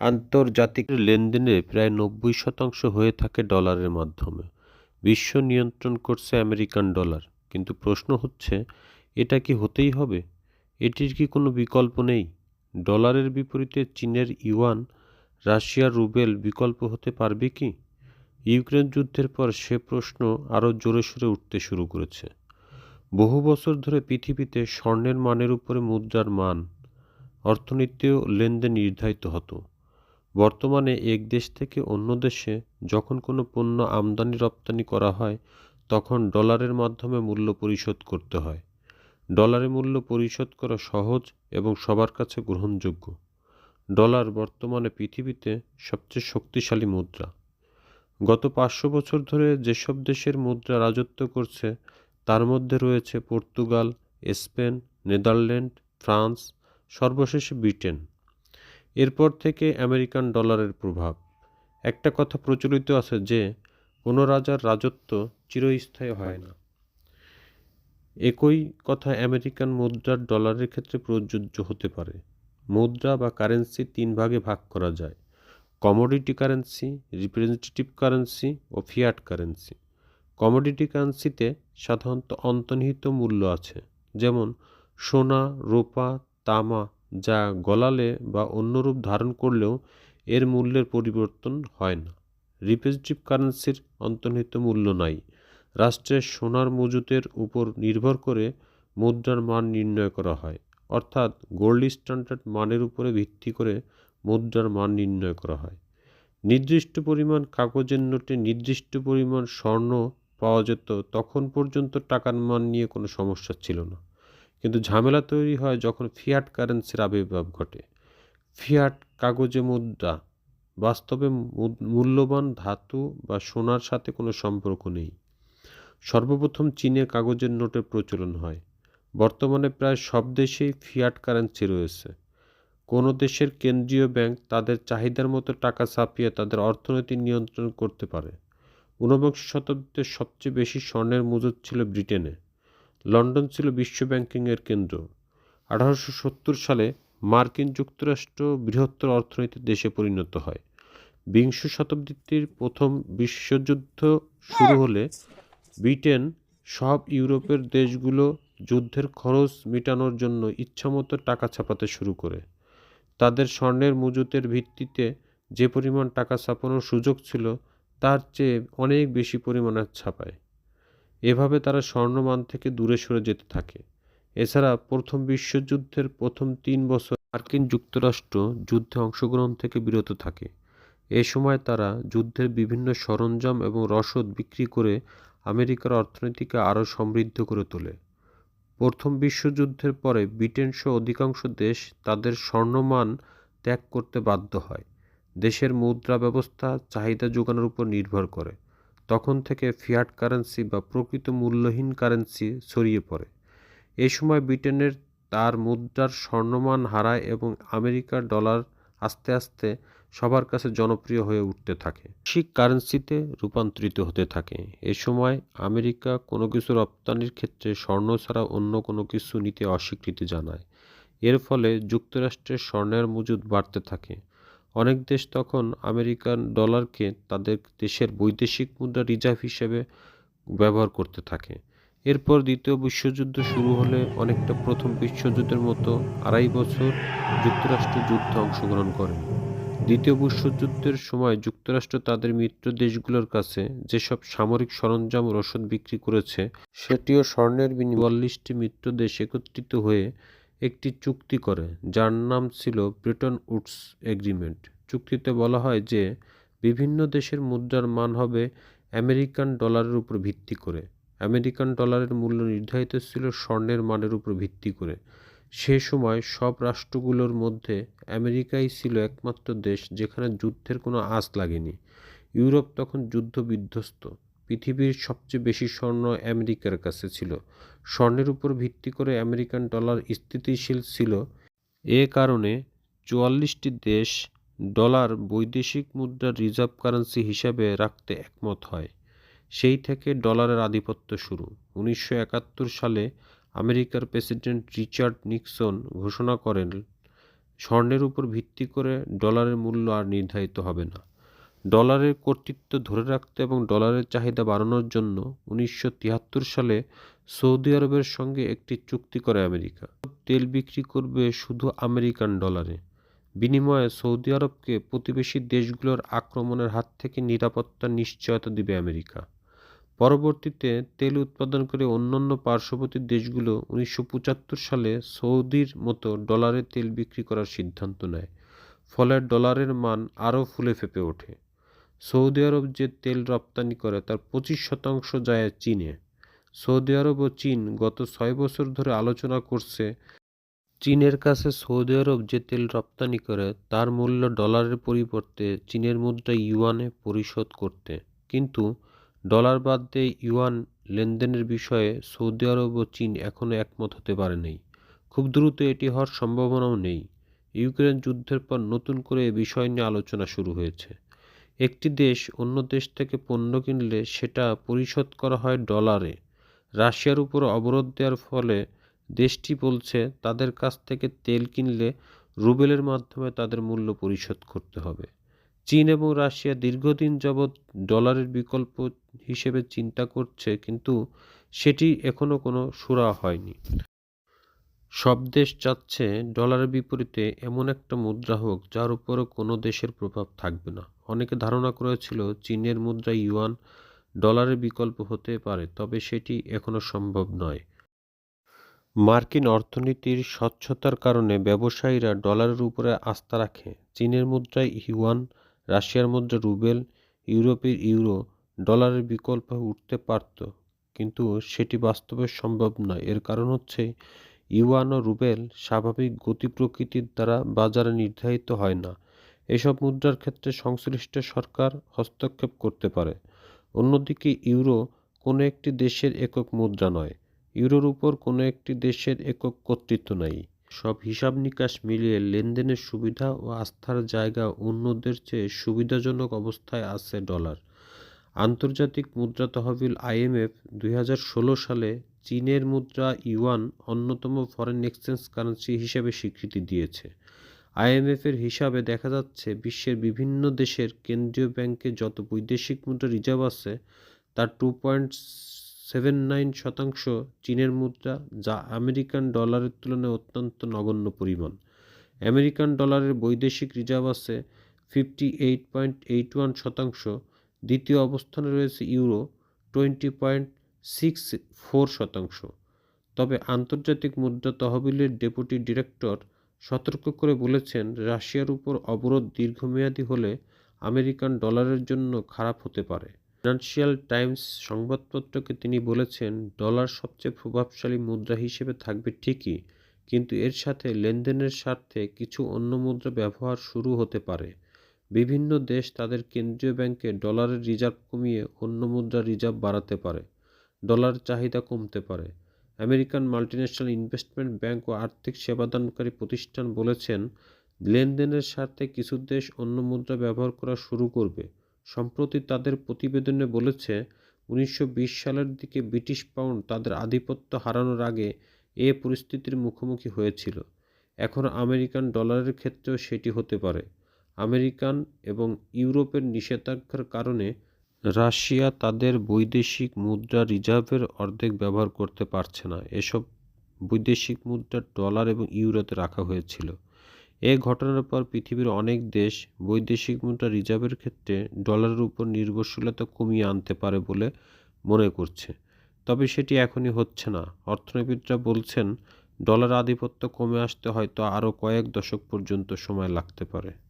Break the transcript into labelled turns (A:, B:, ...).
A: আন্তর্জাতিক লেনদেনের প্রায় নব্বই শতাংশ হয়ে থাকে ডলারের মাধ্যমে। বিশ্ব নিয়ন্ত্রণ করছে আমেরিকান ডলার। কিন্তু প্রশ্ন হচ্ছে, এটা কি হতেই হবে? এটির কি কোনো বিকল্প নেই? ডলারের বিপরীতে চীনের ইউয়ান, রাশিয়ার রুবেল বিকল্প হতে পারবে কি? ইউক্রেন যুদ্ধের পর সে প্রশ্ন আরও জোরে সোরে উঠতে শুরু করেছে। বহু বছর ধরে পৃথিবীতে স্বর্ণের মানের উপরে মুদ্রার মান অর্থনীতিও লেনদেন নির্ধারিত হতো। বর্তমানে এক দেশ থেকে অন্য দেশে যখন কোনো পণ্য আমদানি রপ্তানি করা হয়, তখন ডলারের মাধ্যমে মূল্য পরিশোধ করতে হয়। ডলারে মূল্য পরিশোধ করা সহজ এবং সবার কাছে গ্রহণযোগ্য। ডলার বর্তমানে পৃথিবীতে সবচেয়ে শক্তিশালী মুদ্রা। গত পাঁচশো বছর ধরে যেসব দেশের মুদ্রা রাজত্ব করছে, তার মধ্যে রয়েছে পর্তুগাল, স্পেন, নেদারল্যান্ড, ফ্রান্স, সর্বশেষে ব্রিটেন। এরপর থেকে আমেরিকান ডলারের প্রভাব। একটা কথা প্রচলিত আছে যে, কোনো রাজার রাজত্ব চিরস্থায়ী হয় না। একই কথা আমেরিকান মুদ্রার ডলারের ক্ষেত্রে প্রযোজ্য হতে পারে। মুদ্রা বা কারেন্সি তিন ভাগে ভাগ করা যায়। কমোডিটি কারেন্সি, রিপ্রেজেন্টেটিভ কারেন্সি ও ফিয়াট কারেন্সি। কমোডিটি কারেন্সিতে সাধারণত অন্তর্নিহিত মূল্য আছে। যেমন সোনা, রূপা, তামা যা গলালে বা অন্য রূপ ধারণ করলেও এর মূল্যের পরিবর্তন হয় না। রিপ্রেজেন্টেটিভ কারেন্সির অন্তর্নিহিত মূল্য নাই। রাষ্ট্রের সোনার মজুতের উপর নির্ভর করে মুদ্রার মান নির্ণয় করা হয়। অর্থাৎ গোল্ড স্ট্যান্ডার্ড মানের উপরে ভিত্তি করে মুদ্রার মান নির্ণয় করা হয়। নির্দিষ্ট পরিমাণ কাগজের নোটে নির্দিষ্ট পরিমাণ স্বর্ণ পাওয়া যেত তখন পর্যন্ত টাকার মান নিয়ে কোনো সমস্যা ছিল না। কিন্তু ঝামেলা তৈরি হয় যখন ফিয়াট কারেন্সির আবির্ভাব ঘটে। ফিয়াট কাগজে মুদ্রা, বাস্তবে মূল্যবান ধাতু বা সোনার সাথে কোনো সম্পর্ক নেই। সর্বপ্রথম চীনে কাগজের নোটের প্রচলন হয়। বর্তমানে প্রায় সব দেশেই ফিয়াট কারেন্সি রয়েছে। কোনো দেশের কেন্দ্রীয় ব্যাংক তাদের চাহিদার মতো টাকা ছাপিয়ে তাদের অর্থনীতি নিয়ন্ত্রণ করতে পারে। ঊনবিংশ শতাব্দীতে সবচেয়ে বেশি স্বর্ণের মজুদ ছিল ব্রিটেনে। লন্ডন ছিল বিশ্ব ব্যাংকিংয়ের কেন্দ্র। আঠারোশো সত্তর সালে মার্কিন যুক্তরাষ্ট্র বৃহত্তর অর্থনৈতিক দেশে পরিণত হয়। বিংশ শতাব্দীর প্রথম বিশ্বযুদ্ধ শুরু হলে ব্রিটেন সব ইউরোপের দেশগুলো যুদ্ধের খরচ মেটানোর জন্য ইচ্ছামতো টাকা ছাপাতে শুরু করে। তাদের স্বর্ণের মজুতের ভিত্তিতে যে পরিমাণ টাকা ছাপানোর সুযোগ ছিল, তার চেয়ে অনেক বেশি পরিমাণে ছাপায়। এভাবে তারা স্বর্ণমান থেকে দূরে সরে যেতে থাকে। এছাড়া প্রথম বিশ্বযুদ্ধের প্রথম তিন বছর মার্কিন যুক্তরাষ্ট্র যুদ্ধে অংশগ্রহণ থেকে বিরত থাকে। এ সময় তারা যুদ্ধের বিভিন্ন সরঞ্জাম এবং রসদ বিক্রি করে আমেরিকার অর্থনীতিকে আরও সমৃদ্ধ করে তোলে। প্রথম বিশ্বযুদ্ধের পরে ব্রিটেন সহ অধিকাংশ দেশ তাদের স্বর্ণমান ত্যাগ করতে বাধ্য হয়। দেশের মুদ্রা ব্যবস্থা চাহিদা যোগানোর উপর নির্ভর করে। তখন থেকে ফিয়াট কারেন্সি বা প্রকৃত মূল্যহীন কারেন্সি ছড়িয়ে পড়ে। এ সময় ব্রিটেনের তার মুদ্রার স্বর্ণমান হারায় এবং আমেরিকার ডলার আস্তে আস্তে সবার কাছে জনপ্রিয় হয়ে উঠতে থাকে। বৈশ্বিক কারেন্সিতে রূপান্তরিত হতে থাকে। এ সময় আমেরিকা কোনো কিছু রপ্তানির ক্ষেত্রে স্বর্ণ ছাড়া অন্য কোনো কিছু নিতে অস্বীকৃতি জানায়। এর ফলে যুক্তরাষ্ট্রের স্বর্ণের মজুদ বাড়তে থাকে। অনেক দেশ তখন আমেরিকান ডলারকে তাদের দেশের বৈদেশিক মুদ্রা রিজার্ভ হিসেবে ব্যবহার করতে থাকে। এরপর দ্বিতীয় বিশ্বযুদ্ধ শুরু হলে অনেকটা প্রথম বিশ্বযুদ্ধের মতো আড়াই বছর যুক্তরাষ্ট্র যুদ্ধে অংশগ্রহণ করে। দ্বিতীয় বিশ্বযুদ্ধের সময় যুক্তরাষ্ট্র তাদের মিত্র দেশগুলোর কাছে যেসব সামরিক সরঞ্জাম রসদ বিক্রি করেছে, সেটিও স্বর্ণের বিনিবল্লিশটি মিত্র দেশ একত্রিত হয়ে একটি চুক্তি করে, যার নাম ছিল ব্রিটন উডস এগ্রিমেন্ট। চুক্তিতে বলা হয় যে, বিভিন্ন দেশের মুদ্রার মান হবে আমেরিকান ডলারের উপর ভিত্তি করে। আমেরিকান ডলারের মূল্য নির্ধারিত ছিল স্বর্ণের মানের উপর ভিত্তি করে। সে সময় সব রাষ্ট্রগুলোর মধ্যে আমেরিকাই ছিল একমাত্র দেশ যেখানে যুদ্ধের কোনো আঁচ লাগেনি। ইউরোপ তখন যুদ্ধ বিধ্বস্ত পৃথিবীর সবচেয়ে বেশি স্বর্ণ আমেরিকার কাছে ছিল। স্বর্ণের উপর ভিত্তি করে আমেরিকান ডলার স্থিতিশীল ছিল। এ কারণে চুয়াল্লিশটি দেশ ডলার বৈদেশিক মুদ্রার রিজার্ভ কারেন্সি হিসাবে রাখতে একমত হয়। সেই থেকে ডলারের আধিপত্য শুরু। উনিশশো একাত্তর সালে আমেরিকার প্রেসিডেন্ট রিচার্ড নিক্সন ঘোষণা করেন, স্বর্ণের উপর ভিত্তি করে ডলারের মূল্য আর নির্ধারিত হবে না। ডলারের কর্তৃত্ব ধরে রাখতে এবং ডলারের চাহিদা বাড়ানোর জন্য উনিশশো তিয়াত্তর সালে সৌদি আরবের সঙ্গে একটি চুক্তি করে আমেরিকা। তেল বিক্রি করবে শুধু আমেরিকান ডলারে। বিনিময়ে সৌদি আরবকে প্রতিবেশী দেশগুলোর আক্রমণের হাত থেকে নিরাপত্তার নিশ্চয়তা দিবে আমেরিকা। পরবর্তীতে তেল উৎপাদন করে অন্যান্য পার্শ্ববর্তী দেশগুলো উনিশশো পঁচাত্তর সালে সৌদির মতো ডলারে তেল বিক্রি করার সিদ্ধান্ত নেয়। ফলে ডলারের মান আরও ফুলে ফেপে ওঠে। সৌদি আরব যে তেল রপ্তানি করে তার পঁচিশ শতাংশ যায় চীনে। সৌদি আরব ও চীন গত ছয় বছর ধরে আলোচনা করছে, চীনের কাছে সৌদি আরব যে তেল রপ্তানি করে তার মূল্য ডলারের পরিবর্তে চীনের মুদ্রা ইউয়ানে পরিশোধ করতে। কিন্তু ডলার বাদ দিয়ে ইউয়ান লেনদেনের বিষয়ে সৌদি আরব ও চীন এখনও একমত হতে পারে পারেনি খুব দ্রুত এটি হওয়ার সম্ভাবনাও নেই। ইউক্রেন যুদ্ধের পর নতুন করে এ বিষয় নিয়ে আলোচনা শুরু হয়েছে। একটি দেশ অন্য দেশ থেকে পণ্য কিনলে সেটা পরিশোধ করা হয় ডলারে। রাশিয়ার উপর অবরোধ দেওয়ার ফলে দেশটি বলছে তাদের কাছ থেকে তেল কিনলে রুবেলের মাধ্যমে তাদের মূল্য পরিশোধ করতে হবে। চীন এবং রাশিয়া দীর্ঘদিন যাবৎ ডলারের বিকল্প হিসেবে চিন্তা করছে, কিন্তু সেটি এখনও কোনো সুরা হয়নি। সব দেশ চাচ্ছে ডলারের বিপরীতে এমন একটা মুদ্রা হোক যার উপরও কোনো দেশের প্রভাব থাকবে না। অনেকে ধারণা করেছিল চীনের মুদ্রা ইউয়ান ডলারের বিকল্প হতে পারে, তবে সেটি এখনও সম্ভব নয়। মার্কিন অর্থনীতির স্বচ্ছতার কারণে ব্যবসায়ীরা ডলারের উপরে আস্থা রাখে। চীনের মুদ্রায় ইউয়ান, রাশিয়ার মুদ্রা রুবেল, ইউরোপের ইউরো ডলারের বিকল্প উঠতে পারত, কিন্তু সেটি বাস্তবে সম্ভব নয়। এর কারণ হচ্ছে ইউয়ান ও রুবেল স্বাভাবিক গতি প্রকৃতির দ্বারা বাজারে নির্ধারিত হয় না। এসব মুদ্রার ক্ষেত্রে সংশ্লিষ্ট সরকার হস্তক্ষেপ করতে পারে। অন্যদিকে ইউরো কোনো একটি দেশের একক মুদ্রা নয়। ইউরোর উপর কোনো একটি দেশের একক কর্তৃত্ব নাই। সব হিসাব নিকাশ মিলিয়ে লেনদেনের সুবিধা ও আস্থার জায়গা অন্যদের চেয়ে সুবিধাজনক অবস্থায় আছে ডলার। আন্তর্জাতিক মুদ্রা তহবিল আইএমএফ দুই হাজার ষোলো সালে চীনের মুদ্রা ইউয়ান অন্যতম ফরেন এক্সচেঞ্জ কারেন্সি হিসেবে স্বীকৃতি দিয়েছে। আইএমএফের হিসাবে দেখা যাচ্ছে, বিশ্বের বিভিন্ন দেশের কেন্দ্রীয় ব্যাংকে যত বৈদেশিক মুদ্রা রিজার্ভ আছে, তার টু পয়েন্ট সেভেন নাইন শতাংশ চীনের মুদ্রা, যা আমেরিকান ডলারের তুলনায় অত্যন্ত নগণ্য পরিমাণ। আমেরিকান ডলারের বৈদেশিক রিজার্ভ আছে fifty eight point eight one শতাংশ। দ্বিতীয় অবস্থানে রয়েছে euro twenty point six four শতাংশ। তবে আন্তর্জাতিক মুদ্রা তহবিলের ডেপুটি ডিরেক্টর সতর্ক করে বলেছেন, রাশিয়ার উপর অবরোধ দীর্ঘমেয়াদী হলে আমেরিকান ডলারের জন্য খারাপ হতে পারে। ফিনান্সিয়াল টাইমস সংবাদপত্রকে তিনি বলেছেন, ডলার সবচেয়ে প্রভাবশালী মুদ্রা হিসেবে থাকবে ঠিকই, কিন্তু এর সাথে লেনদেনের স্বার্থে কিছু অন্য মুদ্রা ব্যবহার শুরু হতে পারে। বিভিন্ন দেশ তাদের কেন্দ্রীয় ব্যাংকে ডলারের রিজার্ভ কমিয়ে অন্য মুদ্রা রিজার্ভ বাড়াতে পারে। ডলার চাহিদা কমতে পারে। আমেরিকান মাল্টিন্যাশনাল ইনভেস্টমেন্ট ব্যাংক ও আর্থিক সেবাদানকারী প্রতিষ্ঠান বলেছেন, লেনদেনের স্বার্থে কিছু দেশ অন্য মুদ্রা ব্যবহার করা শুরু করবে। সম্প্রতি তাদের প্রতিবেদনে বলেছে, উনিশশো বিশ সালের দিকে ব্রিটিশ পাউন্ড তাদের আধিপত্য হারানোর আগে এ পরিস্থিতির মুখোমুখি হয়েছিল। এখন আমেরিকান ডলারের ক্ষেত্রেও সেটি হতে পারে। আমেরিকান এবং ইউরোপের নিষেধাজ্ঞার কারণে রাশিয়া তাদের বৈদেশিক মুদ্রা রিজার্ভের অর্ধেক ব্যবহার করতে পারছে না। এসব বৈদেশিক মুদ্রা ডলার এবং ইউরোতে রাখা হয়েছিল। এ ঘটনার পর পৃথিবীর অনেক দেশ বৈদেশিক মুদ্রা রিজার্ভের ক্ষেত্রে ডলারের উপর নির্ভরশীলতা কমিয়ে আনতে পারে বলে মনে করছে। তবে সেটি এখনই হচ্ছে না। অর্থনীতিবিদরা বলছেন, ডলার আধিপত্য কমে আসতে হয়তো আরও কয়েক দশক পর্যন্ত সময় লাগতে পারে।